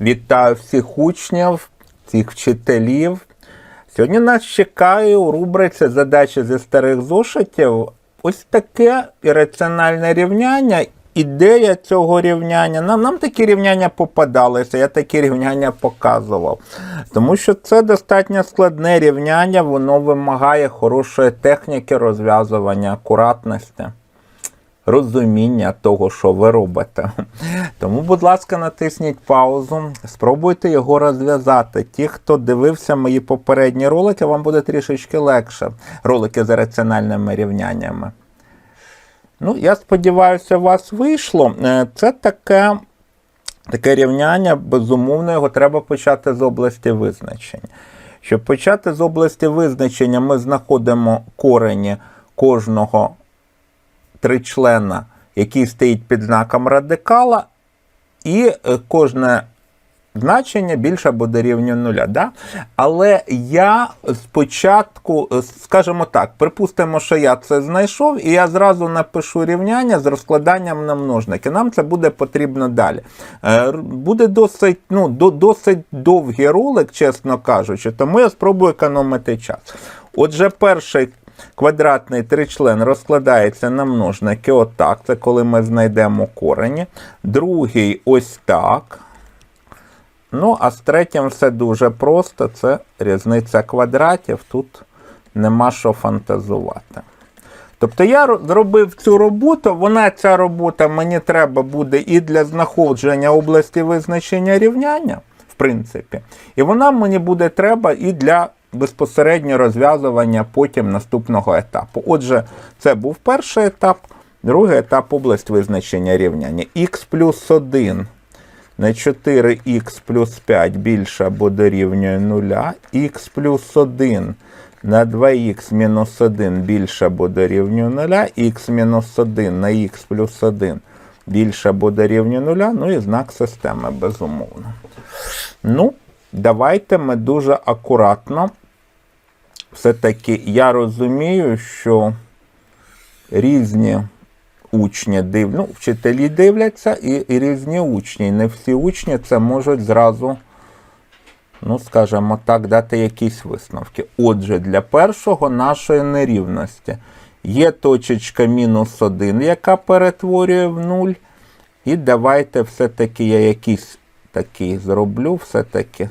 Вітаю всіх учнів, всіх вчителів. Сьогодні нас чекає у рубриці задачі зі старих зошитів ось таке ірраціональне рівняння. Ідея цього рівняння. Нам, нам такі рівняння попадалися, я такі рівняння показував. Тому що це достатньо складне рівняння, воно вимагає хорошої техніки розв'язування, акуратності розуміння того, що ви робите. Тому, будь ласка, натисніть паузу, спробуйте його розв'язати. Ті, хто дивився мої попередні ролики, вам буде трішечки легше. Ролики з раціональними рівняннями. Ну, я сподіваюся, у вас вийшло. Е, Це таке. Таке рівняння, безумовно, його треба почати з області визначень. Щоб почати з області визначення, ми знаходимо корені кожного тричлена, який стоїть під знаком радикала, і е, кожне значення більше або дорівнює нуля. Да? Але я спочатку, е, скажімо так, припустимо, що я це знайшов, і я зразу напишу рівняння з розкладанням на множники. Нам це буде потрібно далі. Е, Буде досить, ну, до- досить довгий ролик, чесно кажучи, тому я спробую економити час. Отже, перший квадратний тричлен розкладається на множники отак. Це коли ми знайдемо корені. Другий ось так. Ну, а з третім все дуже просто. Це різниця квадратів. Тут нема що фантазувати. Тобто я зробив цю роботу, вона ця робота мені треба буде і для знаходження області визначення рівняння, в принципі, і вона мені буде треба і для безпосередньо розв'язування потім наступного етапу. Отже, це був перший етап, другий етап область визначення рівняння. х плюс 1 на 4х плюс 5 більше або дорівнює 0, х плюс 1 на 2х мінус 1 більше або дорівнює 0, х мінус 1 на х плюс 1 більше або дорівнює 0, ну і знак системи, безумовно. Ну, давайте ми дуже акуратно. Все-таки я розумію, що різні учні див... ну, вчителі дивляться і, і різні учні. Не всі учні це можуть зразу, ну, скажімо так, дати якісь висновки. Отже, для першого нашої нерівності є точечка мінус 1, яка перетворює в 0. І давайте все-таки я якийсь такий зроблю, все-таки.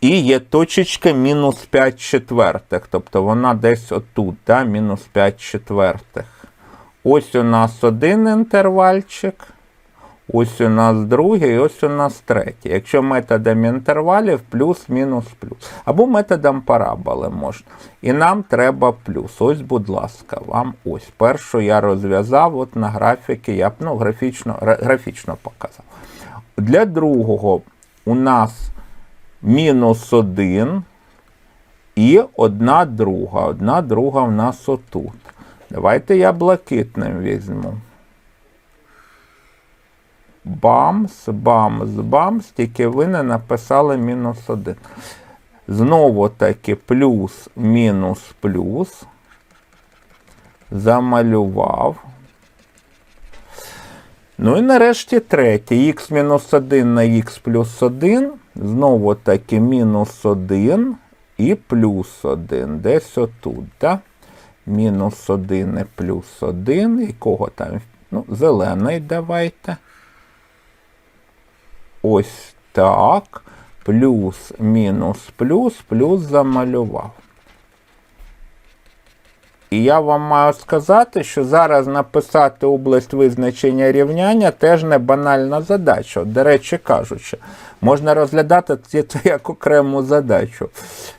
І є точечка мінус 5 четвертих. Тобто вона десь отут, да, мінус 5 четвертих. Ось у нас один інтервальчик, ось у нас другий, ось у нас третій. Якщо методом інтервалів плюс, мінус, плюс. Або методом параболи можна. І нам треба плюс. Ось, будь ласка, вам ось. Першу я розв'язав от на графіки, я б ну, графічно, графічно показав. Для другого у нас мінус 1 і одна друга. Одна друга в нас отут. Давайте я блакитним візьму. Бамс, бамс, бамс, тільки ви не написали мінус 1. Знову таки плюс, мінус, плюс. Замалював. Ну і нарешті третє. х мінус 1 на х плюс 1. Знову таки мінус 1 і плюс 1. Десь отут, так? Мінус 1 і плюс 1. Якого там? Ну, зелений давайте. Ось так. Плюс, мінус, плюс, плюс замалював. І я вам маю сказати, що зараз написати область визначення рівняння теж не банальна задача. До речі кажучи, можна розглядати це як окрему задачу.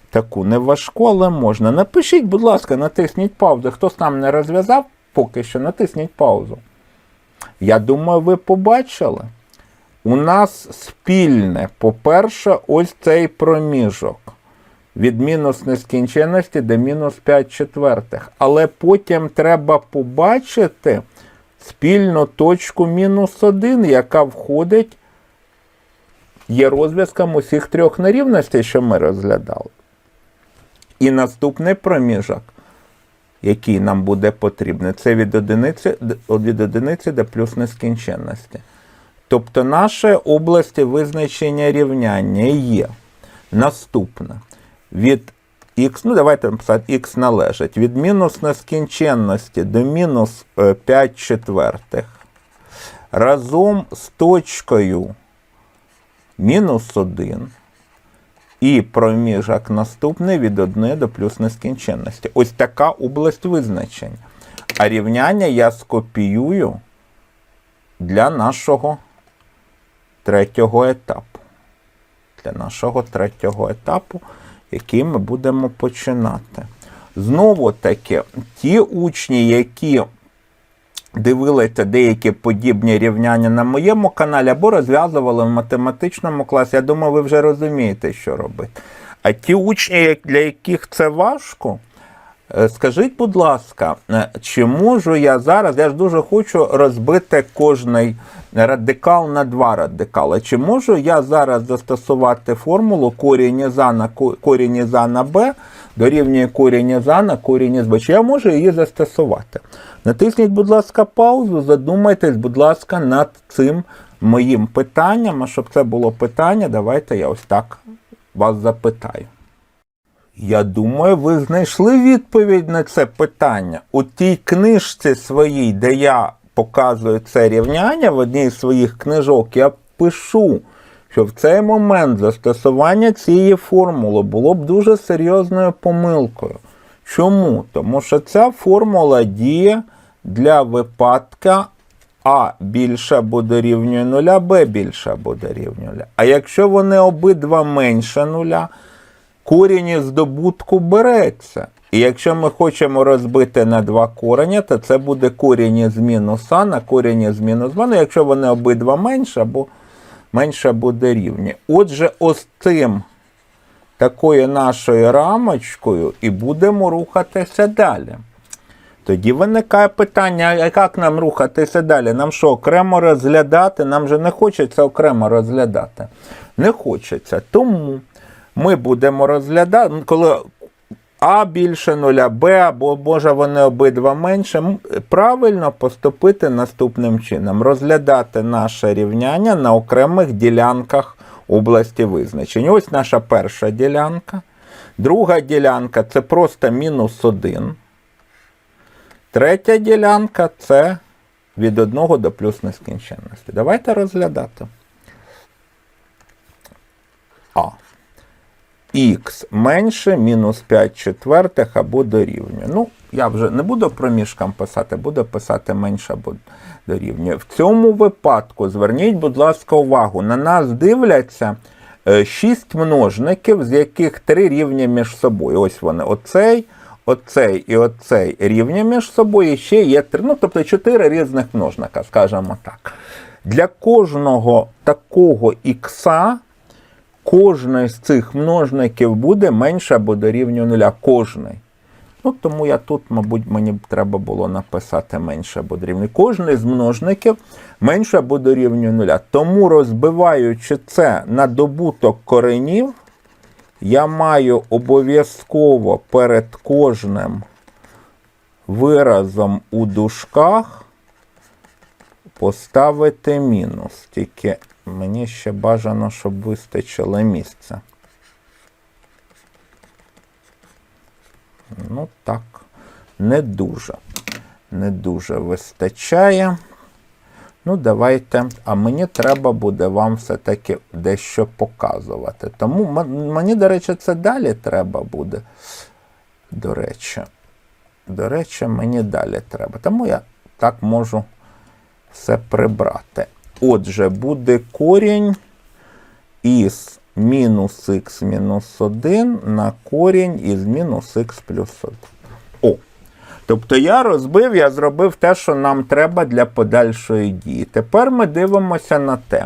Таку не важку, але можна. Напишіть, будь ласка, натисніть паузу. Хтось там не розв'язав, поки що натисніть паузу. Я думаю, ви побачили. У нас спільне, по-перше, ось цей проміжок від мінус нескінченності до мінус 5 четвертих. Але потім треба побачити спільну точку мінус 1, яка входить, є розв'язком усіх трьох нерівностей, що ми розглядали. І наступний проміжок, який нам буде потрібний, це від одиниці, від одиниці до плюс нескінченності. Тобто наші області визначення рівняння є наступне. Від х, ну давайте написати, х належить від мінус нескінченності до мінус е, 5 четвертих разом з точкою мінус 1 і проміжок наступний від 1 до плюс нескінченності. Ось така область визначень. А рівняння я скопіюю для нашого третього етапу. Для нашого третього етапу, який ми будемо починати. Знову таки, ті учні, які дивилися деякі подібні рівняння на моєму каналі або розв'язували в математичному класі, я думаю, ви вже розумієте, що робити. А ті учні, для яких це важко, Скажіть, будь ласка, е, чи можу я зараз, я ж дуже хочу розбити кожний радикал на два радикали. Чи можу я зараз застосувати формулу корінь із А на корінь із на Б дорівнює корінь із А на корінь із Б? Чи я можу її застосувати? Натисніть, будь ласка, паузу, задумайтесь, будь ласка, над цим моїм питанням. А щоб це було питання, давайте я ось так вас запитаю. Я думаю, ви знайшли відповідь на це питання. У тій книжці своїй, де я показую це рівняння, в одній з своїх книжок, я пишу, що в цей момент застосування цієї формули було б дуже серйозною помилкою. Чому? Тому що ця формула діє для випадка А більше або дорівнює нуля, Б більше або дорівнює нуля. А якщо вони обидва менше нуля, корінь здобутку береться. І якщо ми хочемо розбити на два корення, то це буде корінь із мінус А на корінь із мінус 2, ну, якщо вони обидва менше або менше або дорівнює. Отже, ось цим такою нашою рамочкою і будемо рухатися далі. Тоді виникає питання, а як нам рухатися далі? Нам що, окремо розглядати? Нам же не хочеться окремо розглядати. Не хочеться. Тому ми будемо розглядати, ну, коли А більше нуля, Б, або може вони обидва менше, правильно поступити наступним чином: розглядати наше рівняння на окремих ділянках області визначень. Ось наша перша ділянка. Друга ділянка це просто мінус 1. Третя ділянка це від 1 до плюс нескінченності. Давайте розглядати. А. Х менше мінус 5 четвертих або дорівнює. Ну, я вже не буду проміжкам писати, буду писати менше або дорівнює. В цьому випадку зверніть, будь ласка, увагу, на нас дивляться 6 множників, з яких 3 рівні між собою. Ось вони. Оцей, оцей і оцей рівні між собою. Ще є 3, ну, тобто 4 різних множника, скажімо так. Для кожного такого ікса кожний з цих множників буде менше або дорівнює нуля. Кожний. Ну, тому я тут, мабуть, мені треба було написати менше або дорівнює. Кожний з множників менше або дорівнює нуля. Тому, розбиваючи це на добуток коренів, я маю обов'язково перед кожним виразом у дужках поставити мінус. Тільки мені ще бажано, щоб вистачило місця. Ну так, не дуже. Не дуже вистачає. Ну, давайте. А мені треба буде вам все-таки дещо показувати. Тому мені, до речі, це далі треба буде. До речі. До речі, мені далі треба. Тому я так можу все прибрати. Отже, буде корінь із мінус х мінус 1 на корінь із мінус х плюс 1. О! Тобто я розбив, я зробив те, що нам треба для подальшої дії. Тепер ми дивимося на те,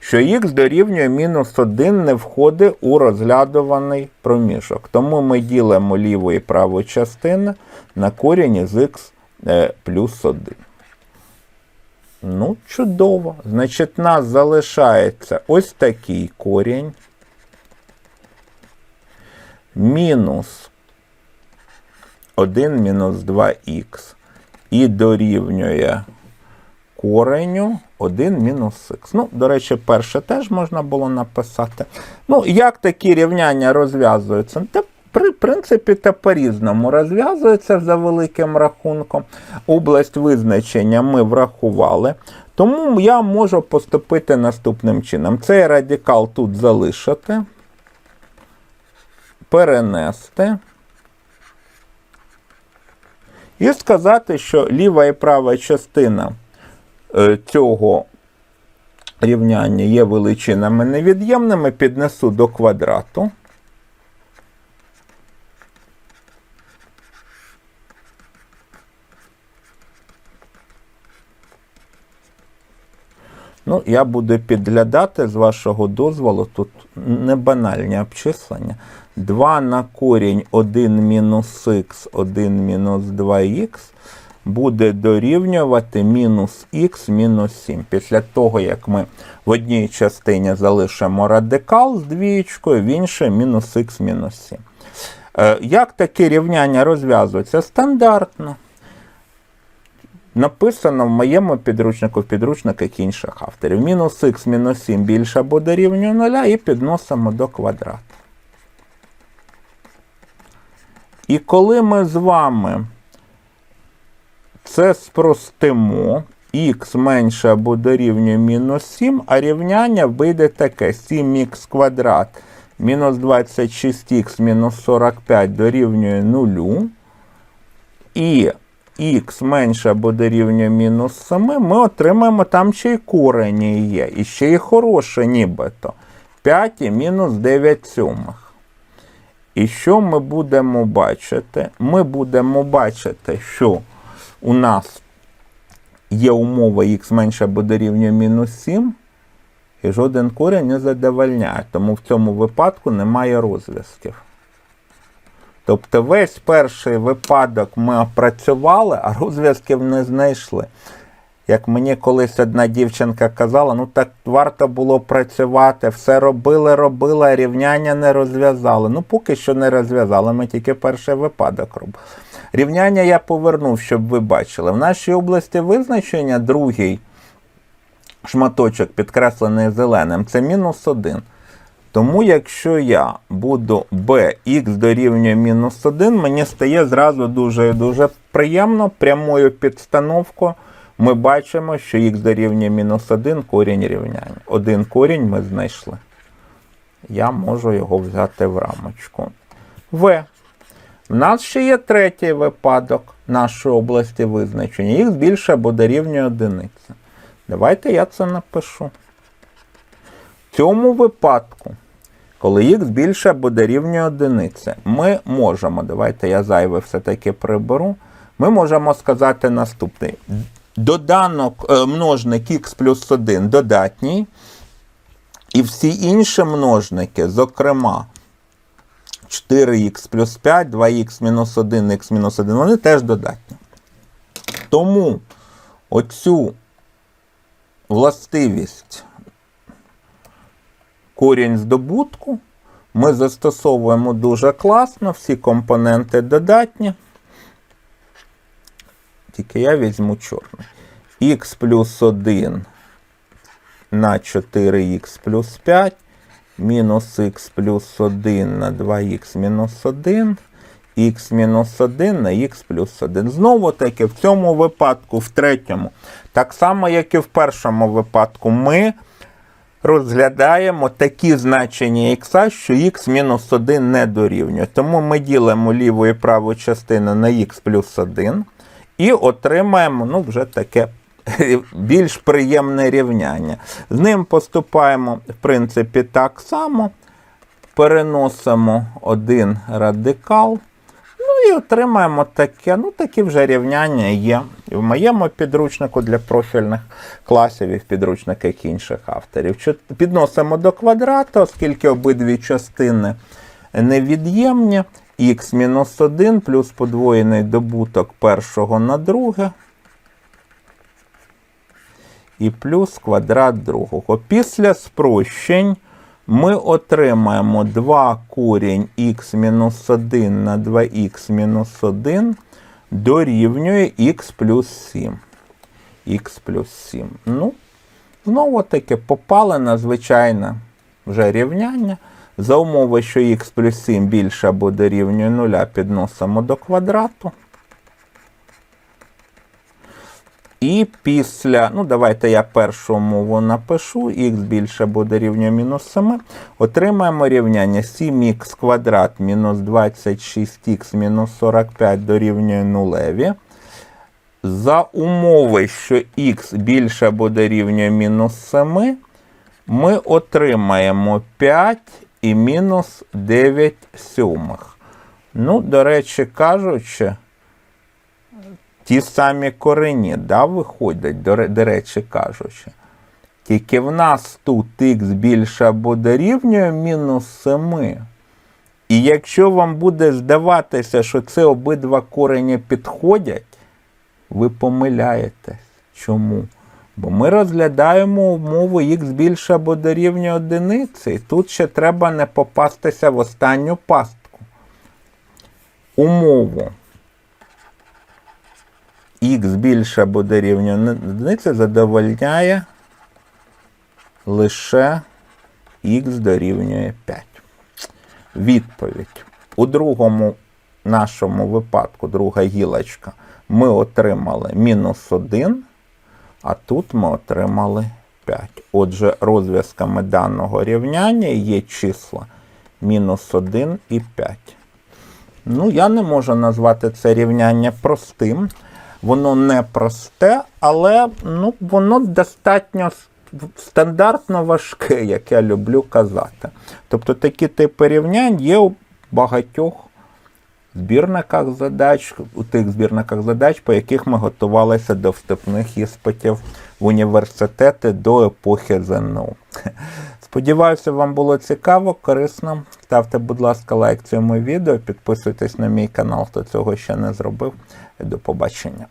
що х дорівнює мінус 1 не входить у розглядуваний проміжок. Тому ми ділимо ліву і праву частини на корінь із х е, плюс 1. Ну, чудово. Значить, нас залишається ось такий корінь. Мінус 1 мінус 2х. І дорівнює кореню 1 мінус х. Ну, до речі, перше теж можна було написати. Ну, як такі рівняння розв'язуються? При принципі, та по-різному розв'язується за великим рахунком. Область визначення ми врахували. Тому я можу поступити наступним чином. Цей радикал тут залишити, перенести. І сказати, що ліва і права частина е, цього рівняння є величинами невід'ємними, піднесу до квадрату. Ну, я буду підглядати з вашого дозволу. Тут не банальні обчислення. 2 на корінь 1 мінус х, 1 мінус 2х буде дорівнювати мінус х мінус 7. Після того, як ми в одній частині залишимо радикал з двієчкою, в іншій мінус х мінус 7. Е, Як таке рівняння розв'язується? Стандартно. Написано в моєму підручнику, в підручниках інших авторів. Мінус х мінус 7 більше або дорівнює 0 і підносимо до квадрату. І коли ми з вами це спростимо, х менше або дорівнює мінус 7, а рівняння вийде таке: 7х квадрат мінус 26х мінус 45 дорівнює 0. І х менше або дорівнює мінус 7, ми отримаємо там ще й корені є. І ще й хороше нібито. 5 і мінус 9 сьомих. І що ми будемо бачити? Ми будемо бачити, що у нас є умова х менше або дорівнює мінус 7, і жоден корінь не задовольняє. Тому в цьому випадку немає розв'язків. Тобто весь перший випадок ми опрацювали, а розв'язків не знайшли. Як мені колись одна дівчинка казала, ну так варто було працювати, все робили, робили, рівняння не розв'язали. Ну, поки що не розв'язали, ми тільки перший випадок робили. Рівняння я повернув, щоб ви бачили. В нашій області визначення другий шматочок, підкреслений зеленим, це мінус 1. Тому, якщо я буду bx дорівнює мінус 1, мені стає зразу дуже дуже приємно прямою підстановкою ми бачимо, що х дорівнює мінус 1 корінь рівняння. Один корінь ми знайшли. Я можу його взяти в рамочку. В. У нас ще є третій випадок нашої області визначення. Х більше або дорівнює одиниці. Давайте я це напишу. В цьому випадку, коли х більше або дорівнює одиниці, ми можемо, давайте я зайве все-таки приберу, ми можемо сказати наступний доданок е, множник х плюс 1 додатній. І всі інші множники, зокрема, 4х плюс 5, 2х мінус 1, х мінус 1, вони теж додатні. Тому оцю властивість корінь здобутку ми застосовуємо дуже класно, всі компоненти додатні тільки я візьму чорний. Х плюс 1 на 4х плюс 5, мінус х плюс 1 на 2х мінус 1, х мінус 1 на х плюс 1. Знову таки, в цьому випадку, в третьому, так само, як і в першому випадку, ми розглядаємо такі значення х, що х мінус 1 не дорівнює. Тому ми ділимо ліву і праву частину на х плюс 1. І отримаємо ну, вже таке більш приємне рівняння. З ним поступаємо, в принципі, так само. Переносимо один радикал. Ну і отримаємо таке. Ну, такі вже рівняння є в моєму підручнику для профільних класів і в підручниках інших авторів. Підносимо до квадрату, оскільки обидві частини невід'ємні х-1 плюс подвоєний добуток першого на друге. І плюс квадрат другого. Після спрощень ми отримаємо 2 корінь х-1 на 2х-1 дорівнює х плюс 7. х плюс 7. Ну, знову таки попали на звичайне вже рівняння. За умови, що х плюс 7 більше або дорівнює 0, підносимо до квадрату. І після, ну давайте я першу умову напишу, х більше буде рівня мінус 7. Отримаємо рівняння 7х квадрат мінус 26х мінус 45 дорівнює нулеві. За умови, що х більше буде рівня мінус 7, ми отримаємо 5 і мінус 9 сьомих. Ну, до речі кажучи, ті самі корені, да, виходять, до, речі кажучи. Тільки в нас тут х більше або дорівнює мінус 7. І якщо вам буде здаватися, що це обидва корені підходять, ви помиляєтесь. Чому? Бо ми розглядаємо умову х більше або дорівнює одиниці, і тут ще треба не попастися в останню пастку. Умову більше або дорівнює одиниці задовольняє лише х дорівнює 5. Відповідь. У другому нашому випадку, друга гілочка, ми отримали мінус 1, а тут ми отримали 5. Отже, розв'язками даного рівняння є числа мінус 1 і 5. Ну, я не можу назвати це рівняння простим. Воно не просте, але ну, воно достатньо стандартно важке, як я люблю казати. Тобто такі типи рівнянь є у багатьох збірниках задач, у тих збірниках задач, по яких ми готувалися до вступних іспитів в університети до епохи ЗНО. Сподіваюся, вам було цікаво, корисно. Ставте, будь ласка, лайк цьому відео, підписуйтесь на мій канал, хто цього ще не зробив. До побачення.